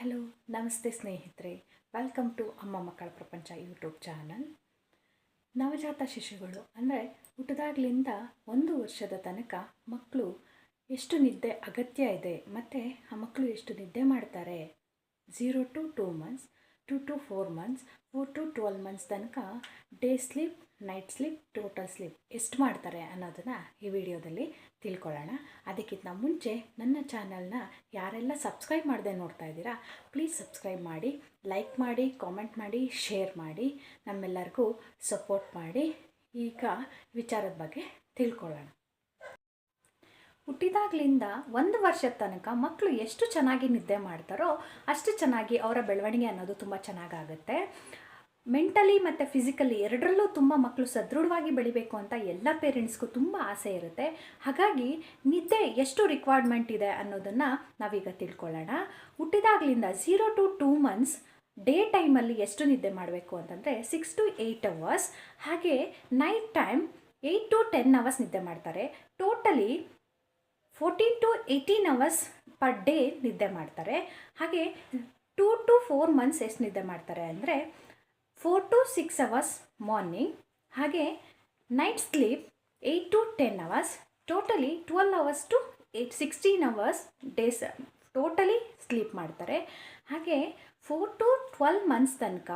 Hello, ನಮಸ್ತೆ ಸ್ನೇಹಿತರೆ. Welcome to ಅಮ್ಮ ಮಕ್ಕಳ ಪ್ರಪಂಚ ಯೂಟ್ಯೂಬ್ ಚಾನಲ್ ನವಜಾತ ಶಿಶುಗಳು ಅಂದರೆ ಹುಟ್ಟಿದಾಗ್ಲಿಂದ ಒಂದು ವರ್ಷದ ತನಕ ಮಕ್ಕಳು ಎಷ್ಟು ನಿದ್ದೆ ಅಗತ್ಯ ಇದೆ ಮತ್ತು ಆ ಮಕ್ಕಳು ಎಷ್ಟು ನಿದ್ದೆ ಮಾಡ್ತಾರೆ? Zero to two months two to four months four to twelve months ತನಕ day sleep night sleep total sleep ಎಷ್ಟು ಮಾಡ್ತಾರೆ ಅನ್ನೋದನ್ನು ಈ ವಿಡಿಯೋದಲ್ಲಿ ತಿಳ್ಕೊಳ್ಳೋಣ. ಅದಕ್ಕಿಂತ ಮುಂಚೆ ನನ್ನ ಚಾನಲ್ನ ಯಾರೆಲ್ಲ ಸಬ್ಸ್ಕ್ರೈಬ್ ಮಾಡದೆ ನೋಡ್ತಾ ಇದ್ದೀರಾ ಪ್ಲೀಸ್ ಸಬ್ಸ್ಕ್ರೈಬ್ ಮಾಡಿ ಲೈಕ್ ಮಾಡಿ ಕಾಮೆಂಟ್ ಮಾಡಿ ಶೇರ್ ಮಾಡಿ, ನಮ್ಮೆಲ್ಲರಿಗೂ ಸಪೋರ್ಟ್ ಮಾಡಿ. ಈಗ ವಿಚಾರದ ಬಗ್ಗೆ ತಿಳ್ಕೊಳ್ಳೋಣ. ಹುಟ್ಟಿದಾಗ್ಲಿಂದ ಒಂದು ವರ್ಷದ ತನಕ ಮಕ್ಕಳು ಎಷ್ಟು ಚೆನ್ನಾಗಿ ನಿದ್ದೆ ಮಾಡ್ತಾರೋ ಅಷ್ಟು ಚೆನ್ನಾಗಿ ಅವರ ಬೆಳವಣಿಗೆ ಅನ್ನೋದು ತುಂಬ ಚೆನ್ನಾಗಾಗುತ್ತೆ. ಮೆಂಟಲಿ ಮತ್ತು ಫಿಸಿಕಲಿ ಎರಡರಲ್ಲೂ ತುಂಬ ಮಕ್ಕಳು ಸದೃಢವಾಗಿ ಬೆಳಿಬೇಕು ಅಂತ ಎಲ್ಲ ಪೇರೆಂಟ್ಸ್ಗೂ ತುಂಬ ಆಸೆ ಇರುತ್ತೆ. ಹಾಗಾಗಿ ನಿದ್ದೆ ಎಷ್ಟು ರಿಕ್ವೈರ್ಮೆಂಟ್ ಇದೆ ಅನ್ನೋದನ್ನು ನಾವೀಗ ತಿಳ್ಕೊಳ್ಳೋಣ. ಹುಟ್ಟಿದಾಗಲಿಂದ zero to two months day ಟೈಮಲ್ಲಿ ಎಷ್ಟು ನಿದ್ದೆ ಮಾಡಬೇಕು ಅಂತಂದರೆ ಸಿಕ್ಸ್ ಟು ಏಯ್ಟ್ ಅವರ್ಸ್ ಹಾಗೆ night time eight to ten hours ನಿದ್ದೆ ಮಾಡ್ತಾರೆ. Totally fourteen to eighteen hours per day ನಿದ್ದೆ ಮಾಡ್ತಾರೆ. ಹಾಗೆ ಟೂ ಟು ಫೋರ್ ಮಂತ್ಸ್ ಎಷ್ಟು ನಿದ್ದೆ ಮಾಡ್ತಾರೆ ಅಂದರೆ four to six hours morning ಹಾಗೆ night sleep eight to ten hours totally twelve hours to eight sixteen hours days totally sleep ಮಾಡ್ತಾರೆ. ಹಾಗೆ ಫೋರ್ ಟು ಟ್ವೆಲ್ ಮಂತ್ಸ್ ತನಕ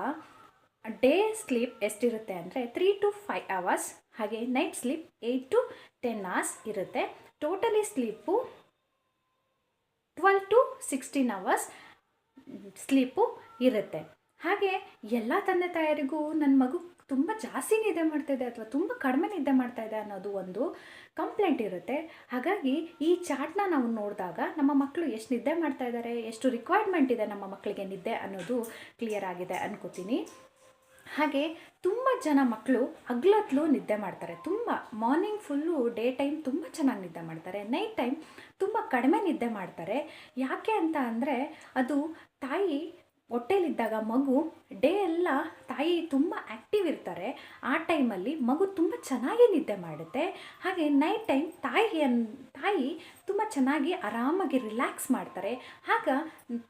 ಡೇ ಸ್ಲೀಪ್ ಎಷ್ಟಿರುತ್ತೆ ಅಂದರೆ ತ್ರೀ ಟು ಫೈವ್ ಅವರ್ಸ್ ಹಾಗೆ night sleep eight to ten hours ಇರುತ್ತೆ. Totally sleep twelve to sixteen hours sleep ಇರುತ್ತೆ. ಹಾಗೆ ಎಲ್ಲ ತಂದೆ ತಾಯರಿಗೂ ನನ್ನ ಮಗು ತುಂಬ ಜಾಸ್ತಿ ನಿದ್ದೆ ಮಾಡ್ತಾಯಿದೆ ಅಥವಾ ತುಂಬ ಕಡಿಮೆ ನಿದ್ದೆ ಮಾಡ್ತಾಯಿದೆ ಅನ್ನೋದು ಒಂದು ಕಂಪ್ಲೇಂಟ್ ಇರುತ್ತೆ. ಹಾಗಾಗಿ ಈ ಚಾರ್ಟ್ನ ನಾವು ನೋಡಿದಾಗ ನಮ್ಮ ಮಕ್ಕಳು ಎಷ್ಟು ನಿದ್ದೆ ಮಾಡ್ತಾ ಇದ್ದಾರೆ ಎಷ್ಟು ರಿಕ್ವೈರ್ಮೆಂಟ್ ಇದೆ ನಮ್ಮ ಮಕ್ಕಳಿಗೆ ನಿದ್ದೆ ಅನ್ನೋದು ಕ್ಲಿಯರ್ ಆಗಿದೆ ಅನ್ಕೋತೀನಿ. ಹಾಗೆ ತುಂಬ ಜನ ಮಕ್ಕಳು ಹಗ್ಲತ್ಲು ನಿದ್ದೆ ಮಾಡ್ತಾರೆ. ತುಂಬ ಮಾರ್ನಿಂಗ್ ಫುಲ್ಲು ಡೇ ಟೈಮ್ ತುಂಬ ಚೆನ್ನಾಗಿ ನಿದ್ದೆ ಮಾಡ್ತಾರೆ. ನೈಟ್ ಟೈಮ್ ತುಂಬ ಕಡಿಮೆ ನಿದ್ದೆ ಮಾಡ್ತಾರೆ. ಯಾಕೆ ಅಂತ ಅಂದರೆ ಅದು ತಾಯಿ ಹೊಟ್ಟೆಲಿದ್ದಾಗ ಮಗು ಡೇ ಎಲ್ಲ ತಾಯಿ ತುಂಬ ಆ್ಯಕ್ಟಿವ್ ಇರ್ತಾರೆ. ಆ ಟೈಮಲ್ಲಿ ಮಗು ತುಂಬ ಚೆನ್ನಾಗಿ ನಿದ್ದೆ ಮಾಡುತ್ತೆ. ಹಾಗೆ ನೈಟ್ ಟೈಮ್ ತಾಯಿ ತಾಯಿ ತುಂಬ ಚೆನ್ನಾಗಿ ಆರಾಮಾಗಿ ರಿಲ್ಯಾಕ್ಸ್ ಮಾಡ್ತಾರೆ. ಆಗ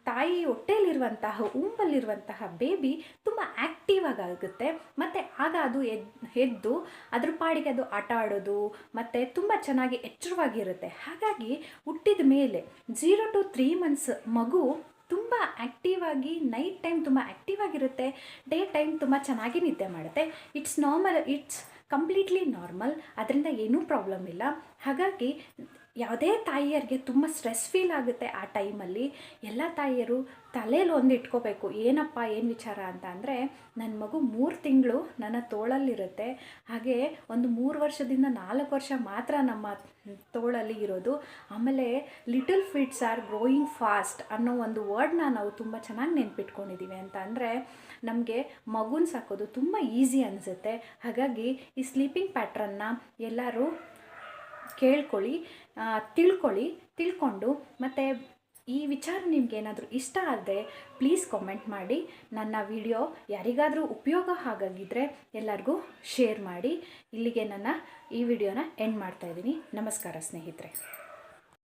ತಾಯಿ ಹೊಟ್ಟೆಯಲ್ಲಿರುವಂತಹ, ಉಂಬಲ್ಲಿರುವಂತಹ ಬೇಬಿ ತುಂಬ ಆ್ಯಕ್ಟಿವ್ ಆಗುತ್ತೆ. ಮತ್ತು ಆಗ ಅದು ಎದ್, ಎದ್ದು ಅದ್ರ ಪಾಡಿಗೆ ಅದು ಆಟ ಆಡೋದು, ಮತ್ತು ತುಂಬ ಚೆನ್ನಾಗಿ ಎಚ್ಚರವಾಗಿರುತ್ತೆ ಹಾಗಾಗಿ ಹುಟ್ಟಿದ ಮೇಲೆ ಜೀರೋ ಟು ತ್ರೀ ಮಂತ್ಸ್ ಮಗು ತುಂಬ ಆ್ಯಕ್ಟಿವ್ ಆಗಿ ನೈಟ್ ಟೈಮ್ ತುಂಬ ಆ್ಯಕ್ಟಿವ್ ಆಗಿರುತ್ತೆ. ಡೇ ಟೈಮ್ ತುಂಬ ಚೆನ್ನಾಗಿ ನಿದ್ದೆ ಮಾಡುತ್ತೆ. It's normal it's completely normal ಅದರಿಂದ ಏನೂ ಪ್ರಾಬ್ಲಮ್ ಇಲ್ಲ. ಹಾಗಾಗಿ ಯಾವುದೇ ತಾಯಿಯರಿಗೆ ತುಂಬ ಸ್ಟ್ರೆಸ್ ಫೀಲ್ ಆಗುತ್ತೆ ಆ ಟೈಮಲ್ಲಿ ಎಲ್ಲ ತಾಯಿಯರು ತಲೆಯಲ್ಲಿ ಒಂದು ಇಟ್ಕೋಬೇಕು ಏನಪ್ಪ, ಏನು ವಿಚಾರ ಅಂತ ಅಂದರೆ ನನ್ನ ಮಗು ಮೂರು ತಿಂಗಳು ನನ್ನ ತೋಳಲ್ಲಿರುತ್ತೆ. ಹಾಗೆ ಒಂದು ಮೂರು ವರ್ಷದಿಂದ ನಾಲ್ಕು ವರ್ಷ ಮಾತ್ರ ನಮ್ಮ ತೋಳಲ್ಲಿ ಇರೋದು. ಆಮೇಲೆ little fits are growing fast ಅನ್ನೋ ಒಂದು ವರ್ಡ್ನ ನಾವು ತುಂಬ ಚೆನ್ನಾಗಿ ನೆನ್ಪಿಟ್ಕೊಂಡಿದ್ದೀವಿ ಅಂತ ಅಂದರೆ, ನಮಗೆ ಮಗುನ ಸಾಕೋದು ತುಂಬ ಈಸಿ ಅನಿಸುತ್ತೆ. ಹಾಗಾಗಿ ಈ ಸ್ಲೀಪಿಂಗ್ ಪ್ಯಾಟ್ರನ್ನ ಎಲ್ಲರೂ ಕೇಳ್ಕೊಳ್ಳಿ ತಿಳ್ಕೊಳ್ಳಿ, ತಿಳ್ಕೊಂಡು, ಮತ್ತು ಈ ವಿಚಾರ ನಿಮಗೇನಾದರೂ ಇಷ್ಟ ಆದರೆ ಪ್ಲೀಸ್ ಕಾಮೆಂಟ್ ಮಾಡಿ. ನನ್ನ ವಿಡಿಯೋ ಯಾರಿಗಾದರೂ ಉಪಯೋಗ ಆಗಾಗಿದ್ದರೆ ಎಲ್ಲರಿಗೂ ಶೇರ್ ಮಾಡಿ. ಇಲ್ಲಿಗೆ ನನ್ನ ಈ ವಿಡಿಯೋನ ಎಂಡ್ ಮಾಡ್ತಾಯಿದ್ದೀನಿ ನಮಸ್ಕಾರ ಸ್ನೇಹಿತರೆ.